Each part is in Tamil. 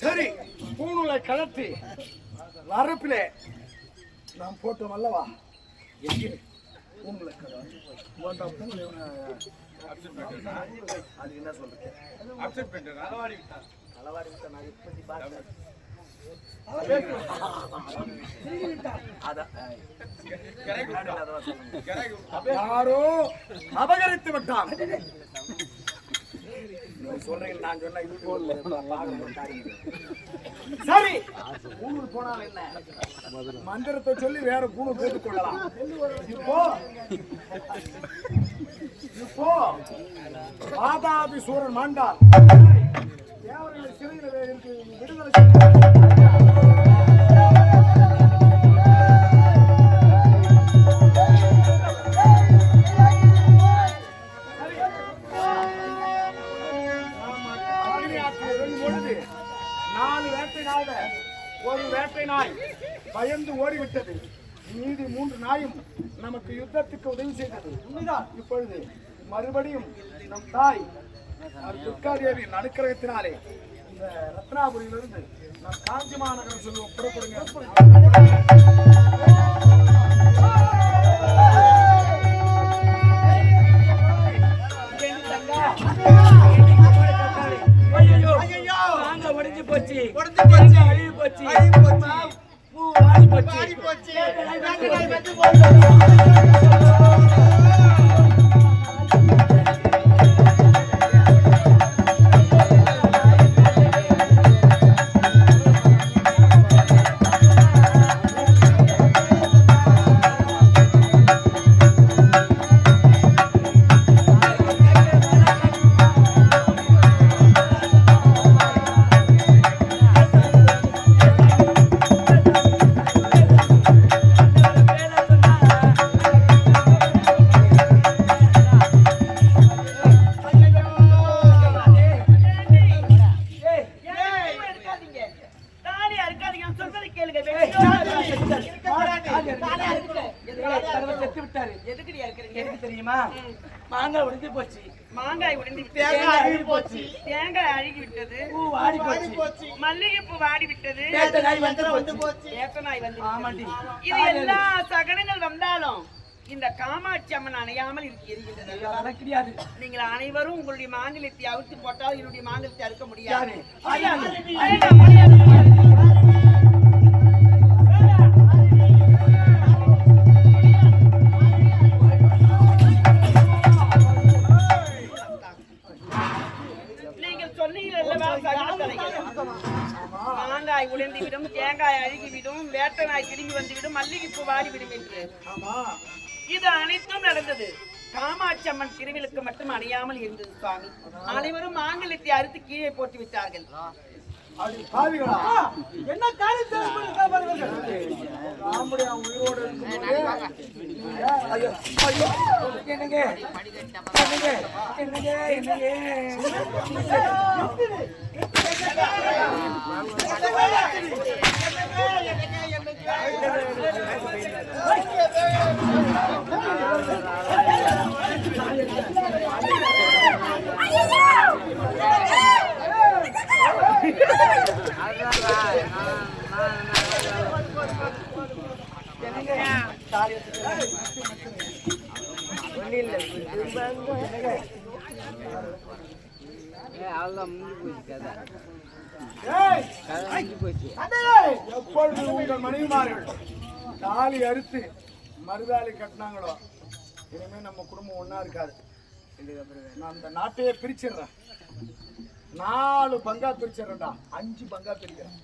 சரி பூணூலை கலத்தி வரப்பிலே நாம் போட்டோம் அல்லவா? எங்கே பூணூலை அது என்ன சொல்றேன் களவாடி விட்டா நான் இப்படி பார்த்தேன் யாரோ அபகரித்து விட்டான். சொல்றீங்க நான் இது சரி. ஊருக்கு போனால் என்ன? மந்திரத்தை சொல்லி வேற பூணு போட்டுக் கொள்ளலாம். இப்போ இப்போ மாதாபி சூரன் மாண்டார் தேவர்களை சிறையில் இருக்கு. விடுதலை செய்ய பொழுது நாலு வேட்டை நாள ஒரு வேட்டை நாய் பயந்து ஓடிவிட்டது. மீதி மூன்று நாயும் நமக்கு யுத்தத்துக்கு உதவி செய்தது. உண்மைதான். இப்பொழுது மறுபடியும் நம் தாய் துர்காதேவியின் அனுக்கிரகத்தினாலே இந்த ரத்னாபுரியிலிருந்து நம் காஞ்சி மாநகரம் சொல்லுவோம் புறப்படுங்க. செத்து விட்டாரு. தெரியுமா? மாங்காய் உடைஞ்சு போச்சு. மாங்காய் உடைந்து தேங்காய் அழுகி போச்சு. தேங்காய் அழுகி விட்டது. பூ வாடி வாடி போச்சு. போச்சு. மல்லிகைப்பூ வாடி விட்டது. நாய் வந்து வந்து போச்சு. ஏத்த நாய் வந்து ஆமாண்டி. இது எல்லா சகனங்கள் வந்தாலும் இந்த காமாட்சி அம்மன் அணையாமல் இருக்கு- எரிகின்றது. வர கிடையாது நீங்கள் அனைவரும் உங்களுடைய மாநிலத்தை அவுத்து போட்டால் என்னுடைய மாநிலத்தை அறுக்க முடியாது. மாங்காய் உடைந்து விடும் தேங்காய் அழுகி விடும் வேட்டை நாய் திரும்பி வந்துவிடும் மல்லிகைப்பூ வாடி விடும் என்று. இது அனைத்தும் நடந்தது. காமாட்சி அம்மன் திருவிழுக்கு மட்டும் அணியாமல் இருந்தது சுவாமி. அனைவரும் மாங்கல்யத்தை அறுத்து கீழே போட்டு விட்டார்கள். என்ன காரியத்தை என்னங்க? என்னங்க? என்னங்க? என்னங்க? எப்பொழுது உங்கள் மனைவிமார்கள் தாலி அறுத்து மறுதாலி கட்டினாங்களோ இனிமே நம்ம குடும்பம் ஒன்னா இருக்காது நான் அந்த நாட்டையே பிரிச்சிடுறேன் நாலு பங்கா பிரிச்சிடுறேன்டா அஞ்சு பங்கா பிரிக்கிறேன்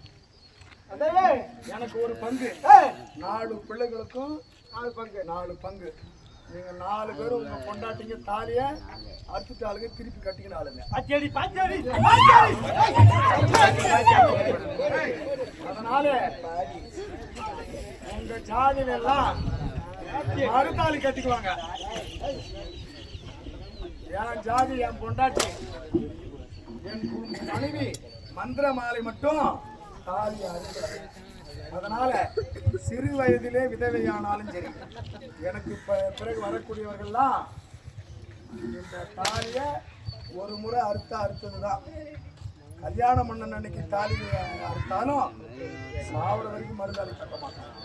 எனக்கு ஒரு பங்கு நாலு பிள்ளைகளுக்கும் நாலு பங்கு நாலு பங்கு. நீங்க நாலு பேரும் உங்க கொண்டாட்டிங்க தாலிய அறுத்துட்டு ஆளுங்க திருப்பி கட்டிக்கின ஆளுங்க அச்சடி பாச்சடி. அதனால உங்க ஜாதியில எல்லாம் மறுதாலி கட்டிக்குவாங்க. என் ஜாதி என் பொண்டாட்டி என் மனைவி மந்திர மாலை மட்டும் தாலி அறுக்கிறது. அதனால சிறு வயதிலே விதவையானாலும் சரி எனக்கு பிறகு வரக்கூடியவர்கள்லாம் இந்த தாலிய ஒரு முறை அறுத்தா அறுத்ததுதான். கல்யாணம் பண்ண அன்னைக்கு தாலி அறுத்தாலும் சாவர வரைக்கும் மறுதாலி கட்ட மாட்டாங்க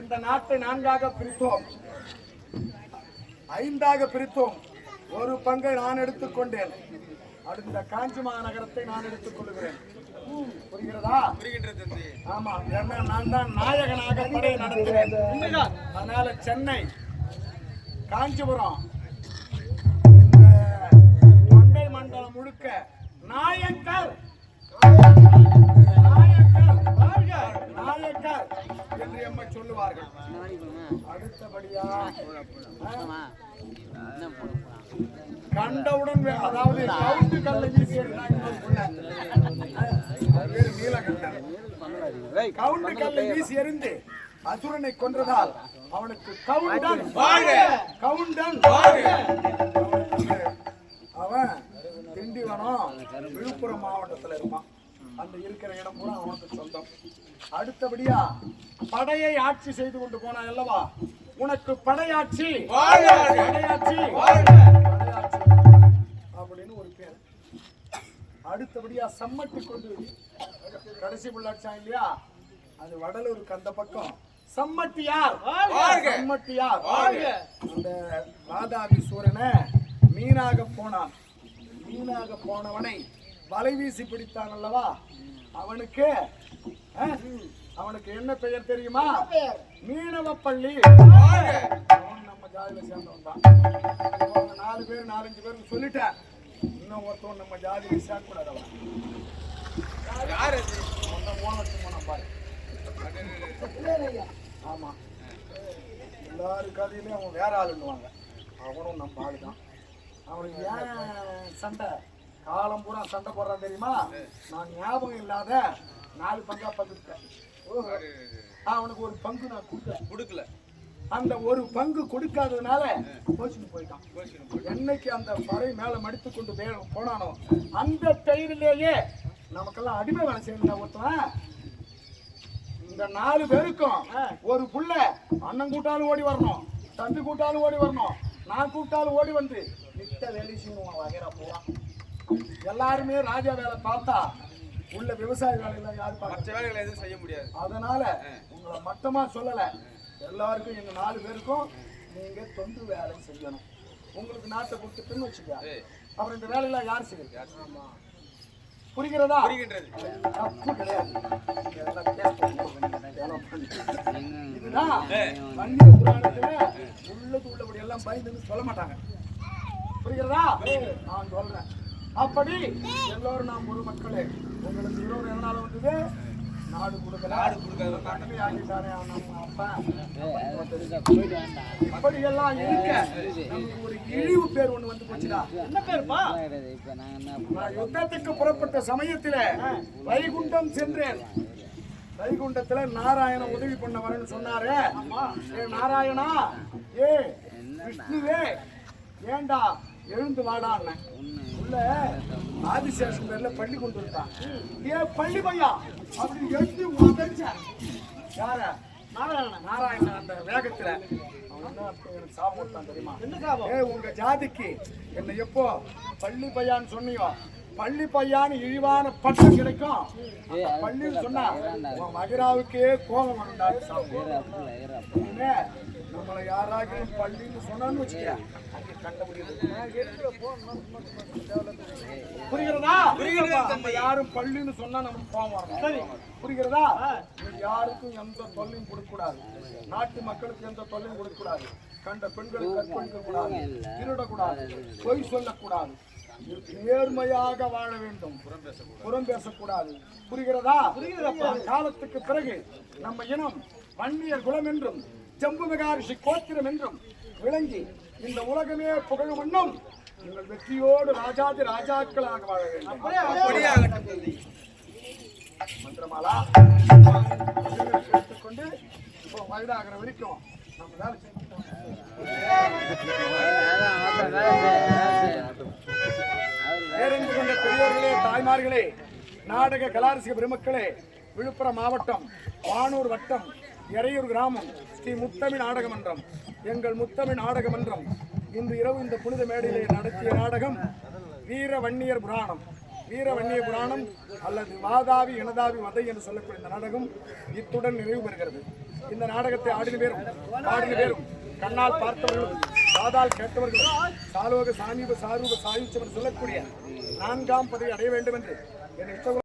இந்த நாட்டை நான்காக பிரித்தோம். ஐந்தாக பிரித்தோம். ஒரு பங்கை நான் எடுத்துக்கொண்டேன். அடுத்த காஞ்சி மாநகரத்தை நான் எடுத்துக் கொள்கிறேன் புரிகிறதா? புரிகின்றது ஆமா ஏன்னா நான் தான் நாயகனாக படை நடத்துகிறேன் அதனால சென்னை காஞ்சிபுரம் இந்த தொண்டை மண்டலம் முழுக்க நாயக்கர் என்று எம்மை சொல்லுவார்கள் அடுத்தபடியா ஆ? கண்டவுடன் அதாவது கவுண்டு கல்லை வீசி. கவுண்டு கல்லை வீசி எறிந்து அசுரனை கொன்றதால் அவனுக்கு கவுண்டன் கவுண்டன் அவன் திண்டிவனம் விழுப்புரம் மாவட்டத்துல இருப்பான் அந்த இருக்கிற இடம் பூரா அவனுக்கு சொந்தம். அடுத்தபடியா படையை ஆட்சி செய்து கொண்டு போனான் அல்லவா? உனக்கு படையாட்சி. படையாட்சி. படையாட்சி. அப்படின்னு ஒரு பேர். அடுத்தபடியா சம்மட்டி கொண்டு கடைசி புள்ளாட்சா இல்லையா? அது வடலூருக்கு அந்த பக்கம். சம்மட்டியார். சம்மட்டியார். அந்த வாதாபி சூரனை மீனாக போனான். மீனாக போனவனை வலை வீசி பிடித்தான் அல்லவா? அவனுக்கு அவனுக்கு என்ன பெயர் தெரியுமா? மீனவ பள்ளி நம்ம ஜாதியில சேர்ந்தவன் தான். நாலு பேர் நாலஞ்சு பேருக்கு சொல்லிட்டேன். இன்னும் ஒருத்தவன் நம்ம ஜாதியில சேர்க்கக்கூடாது அவன். யார் ஓனத்து போனான் பாரு. ஆமா. எல்லாரு கதையிலையும் அவன் வேற ஆளுன்னுவாங்க. அவனும் நம்ம ஆளு தான் அவனுக்கு ஏன் சண்டை? காலம் பூரா சண்டை போடுறான் தெரியுமா? நான் ஞாபகம் இல்லாத நாலு பங்கா பங்குட்டேன் அவனுக்கு ஒரு பங்கு நான் கொடுத்தேன் கொடுக்கல. அந்த ஒரு பங்கு கொடுக்காததுனால கோச்சிட்டு போயிட்டான். என்னைக்கு அந்த பறை மேல மடித்து கொண்டு வே- போனானோ அந்த பெயரிலேயே நமக்கெல்லாம் அடிமை வேலை செய்யணும் ஒருத்தன். இந்த நாலு பேருக்கும் ஒரு புள்ள அண்ணன் கூட்டாலும் ஓடி வரணும் தம்பி கூட்டாலும் ஓடி வரணும் நான் கூட்டாலும் ஓடி வந்து நித்த வேலை செய்யணும் வகைரா போவான் எல்லாருமே ராஜா வேலை பார்த்தா உள்ள விவசாய வேலையெல்லாம் யாரு பார்க்க மற்ற வேலைகளை எதுவும் செய்ய முடியாது. அதனால உங்களை மட்டமா சொல்லல. எல்லாருக்கும் எங்க நாலு பேருக்கும் நீங்க தொண்டு வேலை செய்யணும். உங்களுக்கு நாட்டை கொடுத்துட்டுன்னு வச்சுக்க. அப்புறம் இந்த வேலையெல்லாம் யார் செய்யுது ஆமா. புரிகிறதா? புரிகின்றது. தப்பு கிடையாது. இதுதான் வன்னிய புராணத்துல உள்ளது உள்ளபடி எல்லாம் பயந்துன்னு சொல்ல மாட்டாங்க. புரிகிறதா. நான் சொல்றேன். அப்படி எல்லோரும் நாம் ஒரு மக்களே உங்களுக்கு இருபது எதனால வந்தது? நாடு கொடுக்கல. நாடு அப்படி எல்லாம் இருக்க நமக்கு ஒரு இழிவு பேர் ஒண்ணு வந்து போச்சுடா. என்ன பேருப்பா? நான் யுத்தத்துக்கு புறப்பட்ட சமயத்தில வைகுண்டம் சென்றேன். வைகுண்டத்துல நாராயண உதவி பண்ண வரேன்னு சொன்னாரு. ஏ நாராயணா? ஏ விஷ்ணுவே ஏண்டா? எழுந்து வாடா உள்ள ஆதிசேஷன் பேர்ல பள்ளி கொண்டு இருந்தான் ஏ பள்ளி பையா? அப்படி எழுந்து உதச்ச. யார? நாராயணன். நாராயணன் அந்த வேகத்துல. கொடுத்தான் தெரியுமா? ஏய் உங்க ஜாதிக்கு என்ன எப்போ பள்ளி பையான்னு சொன்னியோ? பள்ளி பையான்னு இழிவான பட்டம் கிடைக்கும். பள்ளின்னு சொன்னா மகிராவுக்கே கோபம் நம்மளை யாராச்சும் பள்ளின்னு சொன்னான்னு வச்சுக்க அங்கே கண்டுபிடிக்கிறது புரிகிறதா? புரிகிறது, நம்ம யாரும் பள்ளின்னு சொன்னா நமக்கு கோபம் வரணும் சரி. புரிகிறதா? யாருக்கும் எந்த தொல்லையும் கொடுக்க கூடாது நாட்டு மக்களுக்கு எந்த தொல்லையும் கொடுக்க கூடாது கண்ட பெண்களுக்கு கற்பழிக்க கூடாது திருடக்கூடாது. பொய் சொல்லக்கூடாது. நேர்மையாக வாழ வேண்டும். புறம் பேசக்கூடாது. புரிகிறதா? புரிகிறதா காலத்துக்கு பிறகு நம்ம இனம் வன்னியர் குலம் என்றும் ஜம்பு மெகாரிஷி கோத்திரம் என்றும் விளங்கி இந்த உலகமே புகழும் வண்ணம் நீங்கள் வெற்றியோடு ராஜாதி ராஜாக்களாக வாழ வேண்டும். மந்திரமாலா. எடுத்துக்கொண்டு இப்போ வயதாகிற வரைக்கும் நம்ம வேலை செஞ்சுட்டோம் கொண்ட பெரியோர்களே தாய்மார்களே நாடக கலாரசிக பெருமக்களே விழுப்புரம் மாவட்டம் வானூர் வட்டம் எறையூர் கிராமம் ஸ்ரீ முத்தமிழ் நாடக மன்றம் எங்கள் முத்தமிழ் நாடக மன்றம். இன்று இரவு இந்த புனித மேடையிலே நடத்திய நாடகம் வீர வன்னியர் புராணம். வீர வன்னிய புராணம் அல்லது வாதாவி இனதாவி வதை என்று சொல்லக்கூடிய இந்த நாடகம் இத்துடன் நிறைவு பெறுகிறது. இந்த நாடகத்தை ஆடின பேரும் பாடின பேரும் கண்ணால் பார்த்தவர்களும் காதால் கேட்டவர்களும் சாலோக சாமீப சாரூப சாயுச்சம் என்று சொல்லக்கூடிய நான்காம் பதவி அடைய வேண்டும் என்று என்